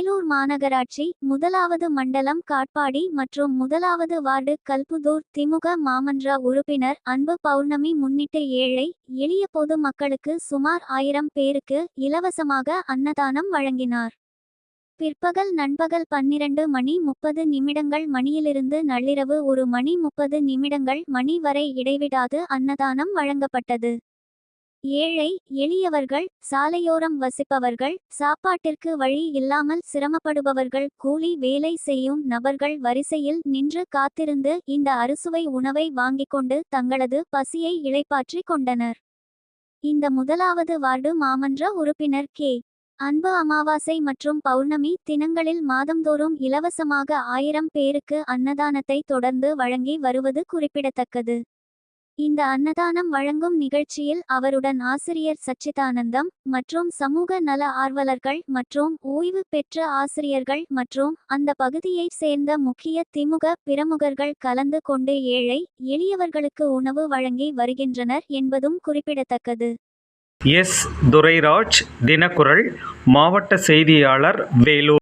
மாநகராட்சி முதலாவது மண்டலம் காட்பாடி மற்றும் முதலாவது வார்டு கல்புதூர் திமுக மாமன்ற உறுப்பினர் அன்பு பௌர்ணமி முன்னிட்டு ஏழை எளிய பொது மக்களுக்கு சுமார் ஆயிரம் பேருக்கு இலவசமாக அன்னதானம் வழங்கினார். பிற்பகல் நண்பகல் பன்னிரண்டு மணி முப்பது நிமிடங்கள் மணியிலிருந்து நள்ளிரவு ஒரு மணி முப்பது நிமிடங்கள் மணி வரை இடைவிடாது அன்னதானம் வழங்கப்பட்டது. ஏழை எளியவர்கள் சாலையோரம் வசிப்பவர்கள் சாப்பாட்டிற்கு வழி இல்லாமல் சிரமப்படுபவர்கள் கூலி வேலை செய்யும் நபர்கள் வரிசையில் நின்று காத்திருந்து இந்த அறுசுவை உணவை வாங்கிக் கொண்டு தங்களது பசியை இளைப்பாற்றிக் கொண்டனர். இந்த முதலாவது வார்டு மாமன்ற உறுப்பினர் கே. அன்பு அமாவாசை மற்றும் பௌர்ணமி தினங்களில் மாதந்தோறும் இலவசமாக ஆயிரம் பேருக்கு அன்னதானத்தை தொடர்ந்து வழங்கி வருவது குறிப்பிடத்தக்கது. இந்த அன்னதானம் வழங்கும் நிகழ்ச்சியில் அவருடன் ஆசிரியர் சச்சிதானந்தம் மற்றும் சமூக நல ஆர்வலர்கள் மற்றும் ஓய்வு பெற்ற ஆசிரியர்கள் மற்றும் அந்த பகுதியைச் சேர்ந்த முக்கிய திமுக பிரமுகர்கள் கலந்து கொண்டு ஏழை எளியவர்களுக்கு உணவு வழங்கி வருகின்றனர் என்பதும் குறிப்பிடத்தக்கது. எஸ். துரைராஜ் தினக்குரல் மாவட்ட செய்தியாளர் வேலூர்.